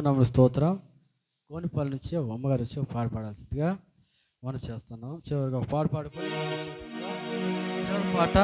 నామ స్తోత్రం. కోనిపల్లి నుంచి ఒక అమ్మగారు వచ్చి ఒక పాట పాడాల్సిందిగా మనం చేస్తున్నాం. చివరిగా ఒక పాట పాడుకొని చివరి పాట